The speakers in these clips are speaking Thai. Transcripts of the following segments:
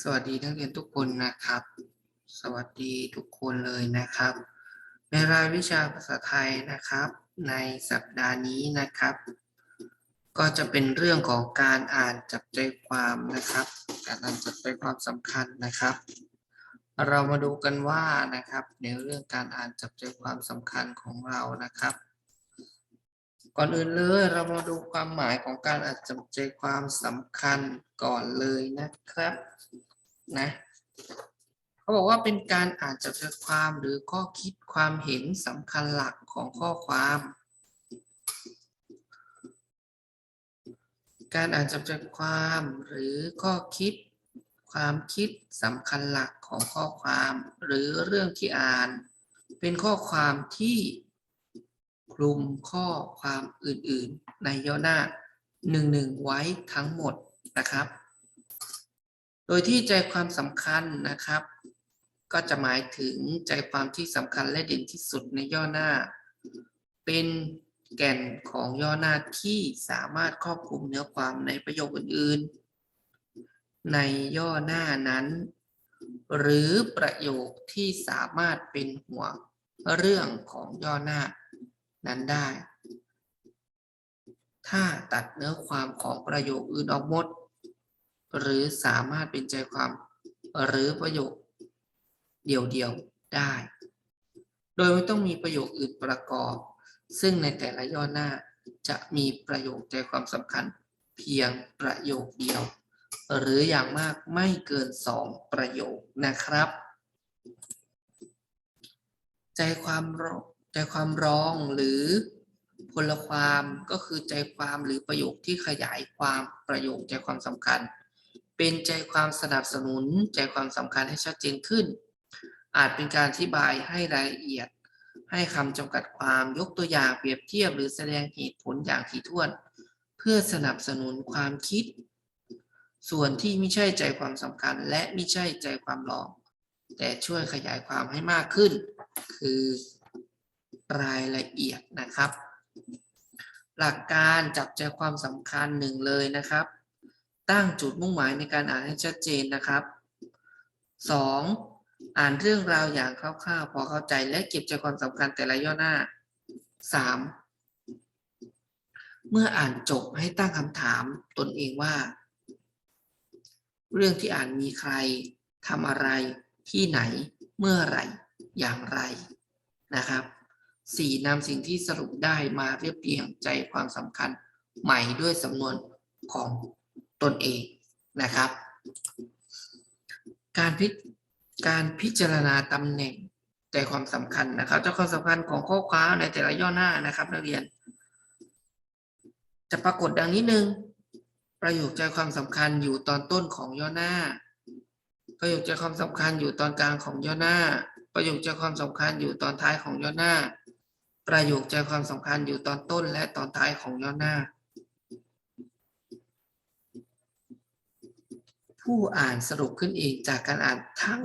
สวัสดีนักเรียนทุกคนนะครับ สวัสดีทุกคนเลยนะครับ ในรายวิชาภาษาไทยนะครับ ในสัปดาห์นี้นะครับ ก็จะเป็นเรื่องของการอ่านจับใจความนะครับ การอ่านจับใจความสำคัญนะครับ เรามาดูกันว่านะครับ ในเรื่องการอ่านจับใจความสำคัญของเรานะครับ ก่อนอื่นเลยเรามาดูความหมายของการอ่านจับใจความสำคัญก่อนเลยนะครับนะเขาบอกว่าเป็นการอ่านจับใจความหรือข้อคิดความเห็นสำคัญหลักของข้อความ การอ่านจับใจความหรือข้อคิด ความคิดสำคัญหลักของข้อความ หรือเรื่องที่อ่าน เป็นข้อความที่ คลุมข้อความอื่นๆ ในย่อหน้าหนึ่งหนึ่งไว้ทั้งหมดนะครับ โดยที่ใจความสำคัญนะครับ ก็จะหมายถึงใจความที่สำคัญและเด่นที่สุดในย่อหน้า เป็นแก่นของย่อหน้าที่สามารถครอบคลุมเนื้อความในประโยคอื่นๆ ในย่อหน้านั้น หรือประโยคที่สามารถเป็นหัวเรื่องของย่อหน้า นั้นได้ ถ้าตัดเนื้อความของประโยคอื่นออกหมด หรือสามารถเป็นใจความหรือประโยคเดียวๆได้ โดยไม่ต้องมีประโยคอื่นประกอบ ซึ่งในแต่ละย่อหน้าจะมีประโยคใจความสำคัญ เพียงประโยคเดียว หรืออย่างมากไม่เกินสองประโยคนะครับ ใจความร ใจความรองหรือพลความก็คือใจความหรือประโยคที่ขยายความประโยคใจความสำคัญ เป็นใจความสนับสนุนใจความสำคัญให้ชัดเจนขึ้น อาจเป็นการอธิบายให้รายละเอียด ให้คำจำกัดความยกตัวอย่างเปรียบเทียบ หรือแสดงเหตุผลอย่างถี่ถ้วน เพื่อสนับสนุนความคิด ส่วนที่ไม่ใช่ใจความสำคัญ และไม่ใช่ใจความรอง แต่ช่วยขยายความให้มากขึ้น คือ รายละเอียดนะครับ หลักการจับใจความสำคัญหนึ่งเลยนะครับ ตั้งจุดมุ่งหมายในการอ่านให้ชัดเจนนะครับ 2. อ่านเรื่องราวอย่างคร่าวๆพอเข้าใจและเก็บใจความสำคัญแต่ละย่อหน้า 3. เมื่ออ่านจบให้ตั้งคำถามตนเองว่า เรื่องที่อ่านมีใครทำอะไรที่ไหนเมื่อไหร่อย่างไรนะครับ สี่นำสิ่งที่สรุปได้มาเรียบเรียงใจความสำคัญใหม่ด้วยสำนวนของตนเองนะครับ การพิการพิจารณาตำแหน่งใจความสำคัญนะครับใจความสำคัญของข้อความในแต่ละย่อหน้านะครับ นักเรียน จะปรากฏดังนี้หนึ่งประโยคใจความสำคัญอยู่ตอนต้นของย่อหน้า ประโยคใจความสำคัญอยู่ตอนกลางของย่อหน้า ประโยคใจความสำคัญอยู่ตอนท้ายของย่อหน้า ประโยคใจความสำคัญอยู่ตอนต้นและตอนท้ายของย่อหน้า ผู้อ่านสรุปขึ้นเองจากการอ่านทั้ง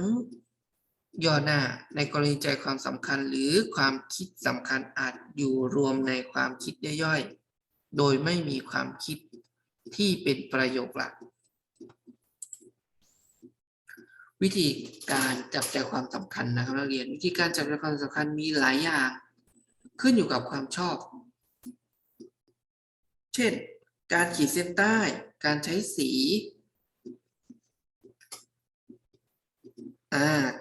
ย่อหน้าในกรณีใจความสำคัญหรือความคิดสำคัญอาจอยู่รวมในความคิดย่อยๆ โดยไม่มีความคิดที่เป็นประโยคหลัก วิธีการจับใจความสำคัญนะครับนักเรียนวิธีการจับใจความสำคัญมีหลายอย่าง ขึ้นอยู่กับความชอบ เช่น การขีดเส้นใต้ การใช้สี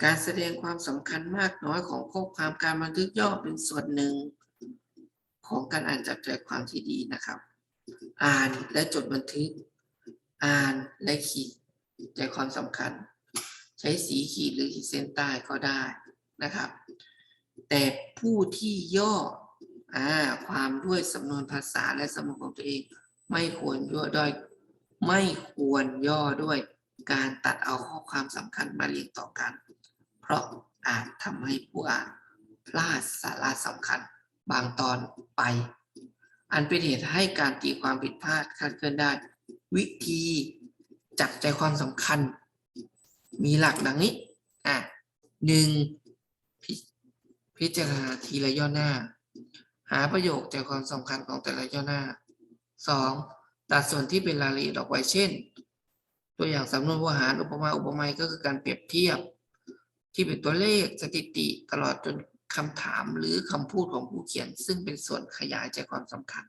การแสดงความสำคัญมากน้อยของข้อความการบันทึกย่อเป็นส่วนหนึ่ง ของการอ่านจับใจความที่ดีนะครับ อ่านและจดบันทึก อ่านและขีดใจความสำคัญ ใช้สีขีดหรือขีดเส้นใต้ก็ได้นะครับ แต่ผู้ที่ย่ออ่าความด้วยสำนวนภาษาและสำนวนของตัวเอง ไม่ควรย่อด้วยไม่ควรย่อด้วยการตัดเอาข้อความสำคัญมาเรียงต่อกัน เพราะอาจทำให้ผู้อ่านพลาดสาระสำคัญบางตอนไป อันเป็นเหตุให้การตีความผิดพลาดคาดเคลื่อนได้ วิธีจับใจความสำคัญ มีหลักดังนี้ อะหนึ่ง พิจารณาทีละย่อหน้า หาประโยคใจความสำคัญของแต่ละย่อหน้าสองตัดส่วนที่เป็นรายละเอียดออกไว้เช่น ตัวอย่างสำนวนวหารอุปมาอุปไมยก็คือการเปรียบเทียบ ที่เป็นตัวเลขสถิติตลอดจนคำถามหรือคำพูดของผู้เขียน ซึ่งเป็นส่วนขยายใจความสำคัญ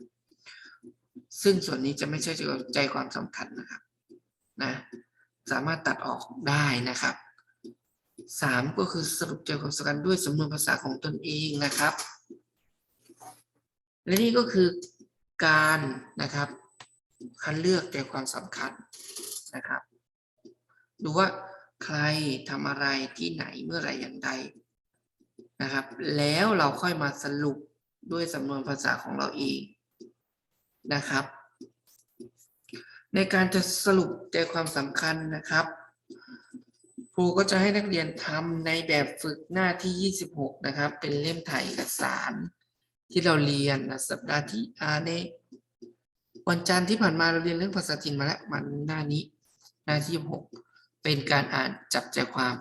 ซึ่งส่วนนี้จะไม่ใช่ใจความสำคัญนะครับนะสามารถตัดออกได้นะครับ สามก็คือสรุปใจความสำคัญด้วยสำนวนภาษาของตนเองนะครับ และนี่ก็คือการนะครับคัดเลือกใจความสำคัญนะครับ ดูว่าใครทำอะไรที่ไหนเมื่อไรอย่างใดนะครับ แล้วเราค่อยมาสรุปด้วยสำนวนภาษาของเราเองนะครับ ในการจะสรุปใจความสำคัญนะครับ รูก็จะให้นักเรียนทำในแบบฝึกหน้าที่ 26 นะครับ เป็นเล่มถ่ายเอกสาร ที่เราเรียนนะสัปดาห์ที่อาในวันจันทร์ที่ผ่านมาเราเรียนเรื่องภาษาถิ่นมาแล้วมันหน้านี้ หน้าที่ 6 เป็นการอ่านจับใจความ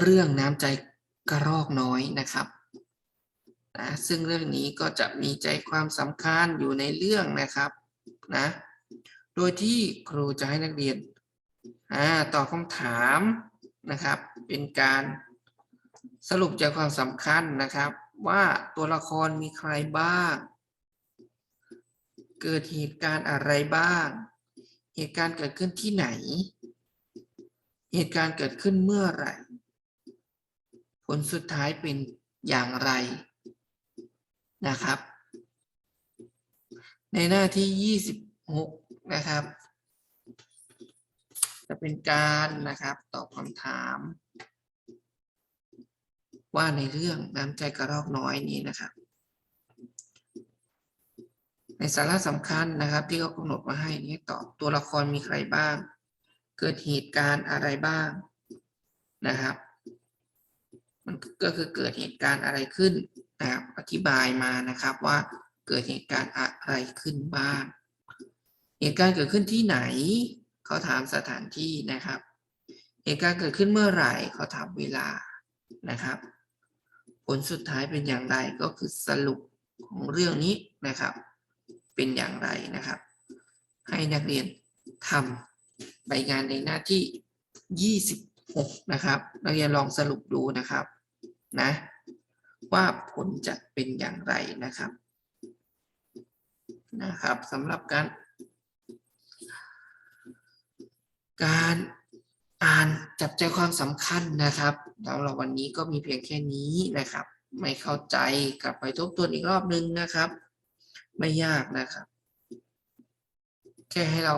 เรื่องน้ำใจกระรอกน้อยนะครับนะซึ่งเรื่องนี้ก็จะมีใจความสำคัญอยู่ในเรื่องนะครับนะโดยที่ครูจะให้นักเรียน อ่าตอบคำถามนะครับ เป็นการสรุปใจความสำคัญนะครับ ว่าตัวละครมีใครบ้าง เกิดเหตุการณ์อะไรบ้าง เหตุการณ์เกิดขึ้นที่ไหน เหตุการณ์เกิดขึ้นเมื่อไหร่ ผลสุดท้ายเป็นอย่างไรนะครับ ในหน้าที่ 26 นะครับ จะเป็นการนะครับตอบคำถาม ว่าในเรื่องน้ำใจกระรอกน้อยนี้นะครับ ในสาระสำคัญนะครับ ที่เขากำหนดมาให้นี้ตอบตัวละครมีใครบ้าง เกิดเหตุการณ์อะไรบ้างนะครับ มันก็คือเกิดเหตุการณ์อะไรขึ้นนะครับอธิบายมานะครับว่าเกิดเหตุการณ์อะไรขึ้นบ้าง เหตุการณ์เกิดขึ้นที่ไหน เขาถามสถานที่นะครับ เหตุการณ์เกิดขึ้นเมื่อไหร่เขาถามเวลานะครับ ผลสุดท้ายเป็นอย่างไรก็คือสรุปของเรื่องนี้นะครับ เป็นอย่างไรนะครับ ให้นักเรียนทำใบงานในหน้าที่ 26 นะครับนักเรียนลองสรุปดูนะครับนะว่าผลจะเป็นอย่างไรนะครับนะครับสำหรับการ การอ่านจับใจความสำคัญนะครับสำหรับวันนี้ก็มีเพียงแค่นี้นะครับ ไม่เข้าใจกลับไปทบทวนอีกรอบนึงนะครับ ไม่ยากนะครับ แค่ให้เรา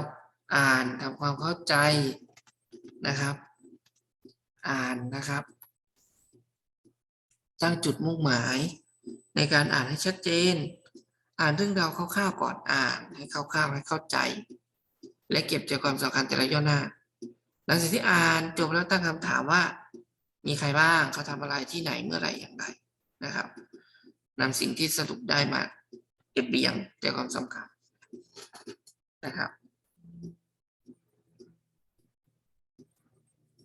อ่านทำความเข้าใจนะครับ อ่านนะครับ ตั้งจุดมุ่งหมาย ในการอ่านให้ชัดเจน อ่านเรื่องราวคร่าวๆก่อนอ่านให้คร่าวๆให้เข้าใจ และเก็บใจความสำคัญแต่ละย่อหน้า หลังจากที่อ่านจบแล้วตั้งคำถามว่า มีใครบ้างเขาทำอะไรที่ไหนเมื่อไหร่อย่างไรนะครับนำสิ่งที่สรุปได้มาเก็บเรียงใจความสำคัญนะครับ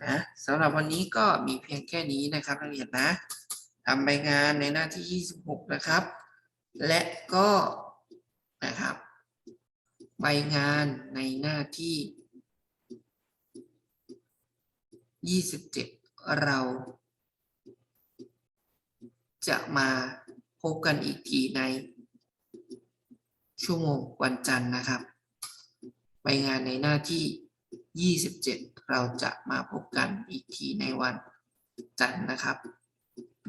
นะสำหรับวันนี้ก็มีเพียงแค่นี้นะครับนักเรียนนะทำใบงานในหน้าที่ 26 นะครับ และก็นะครับ ใบงานในหน้าที่ 27 เรา จะมาพบกันอีกทีใน ชั่วโมงวันจันทร์นะครับ ใบงานในหน้าที่ 27 เราจะมาพบกันอีกทีในวันจันทร์นะครับ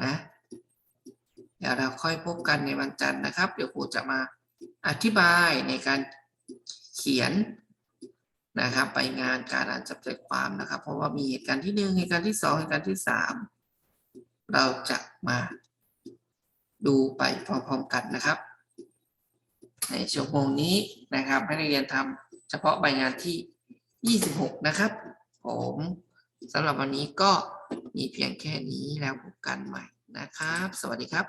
นะเดี๋ยวเราค่อยพบกันในวันจันทร์นะครับ เดี๋ยวครูจะมาอธิบายในการ เขียนนะครับไปงานการอ่านจับใจความนะครับ เพราะว่ามีเหตุการณ์ที่หนึ่งเหตุการณ์ที่สองเหตุการณ์ที่สามเราจะมาดูไปพร้อมๆกันนะครับ ในชั่วโมงนี้นะครับให้นักเรียนทำเฉพาะใบงานที่ 26 นะครับ ผมสำหรับวันนี้ก็มีเพียงแค่นี้แล้วพบกันใหม่นะครับ สวัสดีครับ